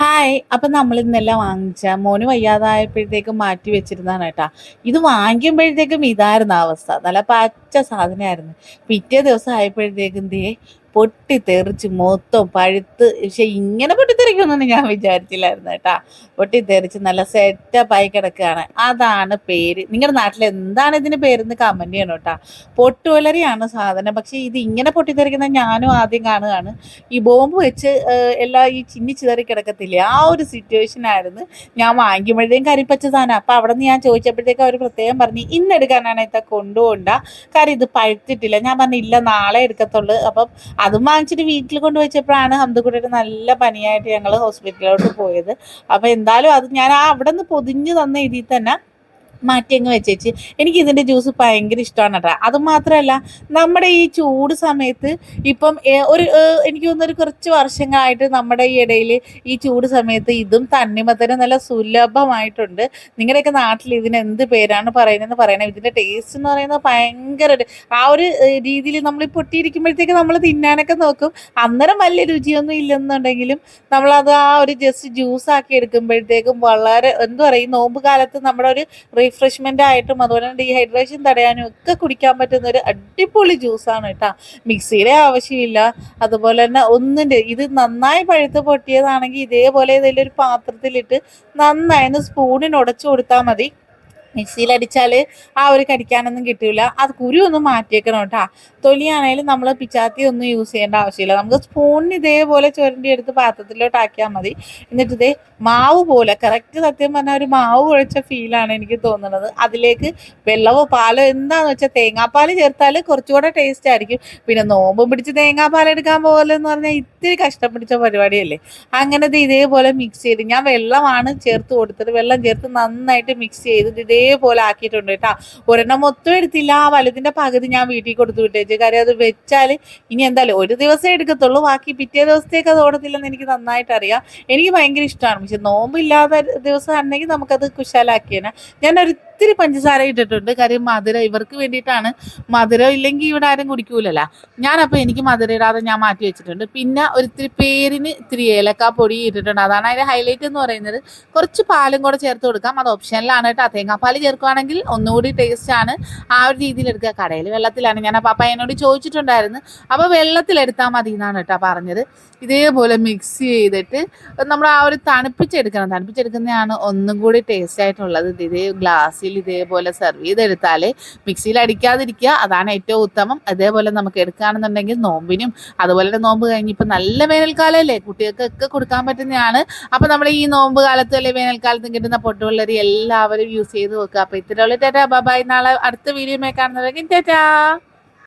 Hi അപ്പം നമ്മൾ ഇന്നെല്ലാം വാങ്ങിച്ച മോന് വയ്യാതായപ്പോഴത്തേക്കും മാറ്റി വെച്ചിരുന്നതാണ് കേട്ടാ. ഇത് വാങ്ങിക്കുമ്പോഴത്തേക്കും ഇതായിരുന്നു അവസ്ഥ. നല്ല പച്ച സാധനമായിരുന്നു. പിറ്റേ ദിവസം ആയപ്പോഴത്തേക്കും ദേ പൊട്ടി തെറിച്ച് മൊത്തം പഴുത്ത്. പക്ഷെ ഇങ്ങനെ പൊട്ടിത്തെറിക്കുമെന്നൊന്നും ഞാൻ വിചാരിച്ചില്ലായിരുന്നു കേട്ടാ. പൊട്ടിത്തെറിച്ച് നല്ല സെറ്റപ്പായി കിടക്കുകയാണ്. അതാണ് പേര്. നിങ്ങളുടെ നാട്ടിൽ എന്താണ് ഇതിന് പേരെന്ന് കമന്റ് ചെയ്യണം കേട്ടാ. പൊട്ടുവലരിയാണ് സാധനം. പക്ഷെ ഇത് ഇങ്ങനെ പൊട്ടിത്തെറിക്കുന്ന ഞാനും ആദ്യം കാണുകയാണ്. ഈ ബോംബ് വെച്ച് എല്ലാം ഈ ചിന്നി ചിതറി കിടക്കത്തില്ലേ ആ ഒരു സിറ്റുവേഷൻ ആയിരുന്നു ഞാൻ വാങ്ങിക്കുമ്പോഴത്തേക്കും കരിപ്പച്ച സാധനം. അപ്പം അവിടെ നിന്ന് ഞാൻ ചോദിച്ചപ്പോഴത്തേക്കും അവർ പ്രത്യേകം പറഞ്ഞു ഇന്നെടുക്കാനാണ് ഇത്ത കൊണ്ടുപോകണ്ട കാര്യം ഇത് പഴുത്തിട്ടില്ല. ഞാൻ പറഞ്ഞു ഇല്ല നാളെ എടുക്കത്തുള്ളൂ. അപ്പം അതും വാങ്ങിച്ചിട്ട് വീട്ടിൽ കൊണ്ടുവച്ചപ്പോഴാണ് ഹംദക്കുട്ടിയുടെ നല്ല പനിയായിട്ട് ഞങ്ങൾ ഹോസ്പിറ്റലിലോട്ട് പോയത്. അപ്പോൾ എന്തായാലും അത് ഞാൻ ആ അവിടെ നിന്ന് പൊതിഞ്ഞ് തന്ന ഇതിൽ തന്നെ മാറ്റി അങ്ങ് വെച്ചേച്ച്. എനിക്ക് ഇതിന്റെ ജ്യൂസ് ഭയങ്കര ഇഷ്ടമാണ് കേട്ടോ അത് മാത്രമല്ല നമ്മുടെ ഈ ചൂട് സമയത്ത് ഇപ്പം ഒരു എനിക്ക് തോന്നുന്നൊരു കുറച്ച് വർഷങ്ങളായിട്ട് നമ്മുടെ ഈ ഇടയിൽ ഈ ചൂട് സമയത്ത് ഇതും തണ്ണിമത്തനും നല്ല സുലഭമായിട്ടുണ്ട്. നിങ്ങളുടെയൊക്കെ നാട്ടിൽ ഇതിന് എന്ത് പേരാണ് പറയുന്നതെന്ന് പറയണം. ഇതിന്റെ ടേസ്റ്റ് എന്ന് പറയുന്നത് ഭയങ്കര ഒരു- ആ ഒരു രീതിയിൽ നമ്മൾ പൊട്ടിയിരിക്കുമ്പോഴത്തേക്ക് നമ്മൾ തിന്നാനൊക്കെ നോക്കും. അന്നേരം വലിയ രുചിയൊന്നും ഇല്ലെന്നുണ്ടെങ്കിലും നമ്മളത് ആ ഒരു ജസ്റ്റ് ജ്യൂസ് ആക്കി എടുക്കുമ്പോഴത്തേക്കും വളരെ എന്താ പറയുക ഈ നോമ്പ് കാലത്ത് നമ്മുടെ ഒരു റിഫ്രഷ്മെന്റ് ആയിട്ടും അതുപോലെ തന്നെ ഡീഹൈഡ്രേഷൻ തടയാനും ഒക്കെ കുടിക്കാൻ പറ്റുന്ന ഒരു അടിപൊളി ജ്യൂസാണ് കേട്ടോ. മിക്സിയുടെ ആവശ്യമില്ല. അതുപോലെ തന്നെ ഒന്നിന്റെ ഇത് നന്നായി പഴുത്ത് പൊട്ടിയതാണെങ്കിൽ ഇതേപോലെ ഇതിലൊരു പാത്രത്തിലിട്ട് നന്നായി സ്പൂണിന് ഉടച്ചു കൊടുത്താൽ മതി. മിക്സിയിൽ അടിച്ചാൽ ആ ഒരു കടിക്കാനൊന്നും കിട്ടില്ല അത് കുരു ഒന്ന് മാറ്റിയേക്കണം കേട്ടോ. തൊലിയാണെങ്കിലും നമ്മൾ പിച്ചാത്തി ഒന്നും യൂസ് ചെയ്യേണ്ട ആവശ്യമില്ല. നമുക്ക് സ്പൂണിന് ഇതേപോലെ ചുരണ്ടി എടുത്ത് പാത്രത്തിലോട്ട് ആക്കിയാൽ മതി. എന്നിട്ട് ഇതേ മാവ് പോലെ കറക്റ്റ് സത്യം പറഞ്ഞാൽ ഒരു മാവ് കുഴച്ച ഫീലാണ് എനിക്ക് തോന്നുന്നത്. അതിലേക്ക് വെള്ളമോ പാലോ എന്താണെന്ന് വെച്ചാൽ തേങ്ങാപ്പാൽ ചേർത്താൽ കുറച്ചുകൂടെ ടേസ്റ്റ് ആയിരിക്കും. പിന്നെ നോമ്പും പിടിച്ച് തേങ്ങാപ്പാൽ എടുക്കാൻ പോകലെന്ന് പറഞ്ഞാൽ ഇത്തിരി കഷ്ടം പിടിച്ച പരിപാടിയല്ലേ. അങ്ങനെ ഇത് ഇതേപോലെ മിക്സ് ചെയ്ത് ഞാൻ വെള്ളമാണ് ചേർത്ത് കൊടുത്തത്. വെള്ളം ചേർത്ത് നന്നായിട്ട് മിക്സ് ചെയ്ത് ഇത് ഇതേപോലെ ആക്കിയിട്ടുണ്ട് കേട്ടോ. ഒരെണ്ണം മൊത്തം എടുത്തില്ല ആ വലുതിന്റെ പകുതി ഞാൻ വീട്ടിൽ കൊടുത്തു വിട്ടേച്ചു കാര്യം അത് വെച്ചാൽ ഇനി എന്തായാലും ഒരു ദിവസമേ എടുക്കത്തുള്ളൂ. ബാക്കി പിറ്റേ ദിവസത്തേക്ക് അത് ഓടത്തില്ലെന്ന് എനിക്ക് നന്നായിട്ട് അറിയാം. എനിക്ക് ഭയങ്കര ഇഷ്ടമാണ് പക്ഷെ നോമ്പില്ലാത്ത ദിവസം ആണെങ്കിൽ നമുക്കത് കുശാലാക്കിയേനെ. ഞാൻ ഒരു ഇത്തിരി പഞ്ചസാര ഇട്ടിട്ടുണ്ട്. കാര്യം മധുരം ഇവർക്ക് വേണ്ടിയിട്ടാണ്. മധുരം ഇല്ലെങ്കിൽ ഇവിടെ ആരും കുടിക്കൂലല്ലോ. ഞാനപ്പോൾ എനിക്ക് മധുരം ഇടാതെ ഞാൻ മാറ്റി വെച്ചിട്ടുണ്ട്. പിന്നെ ഒരിത്തിരി പേരിന് ഇത്തിരി ഏലക്ക പൊടി ഇട്ടിട്ടുണ്ട്. അതാണ് അതിന്റെ ഹൈലൈറ്റ് എന്ന് പറയുന്നത്. കുറച്ച് പാലും കൂടെ ചേർത്ത് കൊടുക്കാം. അത് ഓപ്ഷനിലാണ് കേട്ടോ. തേങ്ങാപ്പാൽ ചേർക്കുകയാണെങ്കിൽ ഒന്നുകൂടി ടേസ്റ്റ് ആണ്. ആ ഒരു രീതിയിൽ എടുക്കുക. കടയിൽ വെള്ളത്തിലാണ്. ഞാൻ ആ എന്നോട് ചോദിച്ചിട്ടുണ്ടായിരുന്നു. അപ്പോൾ വെള്ളത്തിലെടുത്താൽ മതി എന്നാണ് കേട്ടോ പറഞ്ഞത്. ഇതേപോലെ മിക്സ് ചെയ്തിട്ട് നമ്മൾ ആ ഒരു തണുപ്പിച്ചെടുക്കണം. തണുപ്പിച്ചെടുക്കുന്നതാണ് ഒന്നും കൂടി ടേസ്റ്റ് ആയിട്ടുള്ളത്. ഇതേ ഇതേ ഗ്ലാസ്സിൽ ഇതേപോലെ സെർവ് ചെയ്തെടുത്താൽ മിക്സിയിൽ അടിക്കാതിരിക്കുക അതാണ് ഏറ്റവും ഉത്തമം. അതേപോലെ നമുക്ക് എടുക്കുകയാണെന്നുണ്ടെങ്കിൽ നോമ്പിനും അതുപോലെ തന്നെ നോമ്പ് കഴിഞ്ഞ് ഇപ്പം നല്ല വേനൽക്കാലമല്ലേ കുട്ടികൾക്കൊക്കെ കൊടുക്കാൻ പറ്റുന്നതാണ്. അപ്പം നമ്മൾ ഈ നോമ്പ് കാലത്ത് അല്ലെങ്കിൽ വേനൽക്കാലത്തും കിട്ടുന്ന പൊട്ടുവെള്ളരി എല്ലാവരും യൂസ് ചെയ്ത് നോക്കുക. അപ്പോൾ ഇത്രയുള്ള ടാറ്റാ ബൈ നാളെ അടുത്ത വീഡിയോ കാണുന്നവരെങ്കിൽ ടാറ്റാ.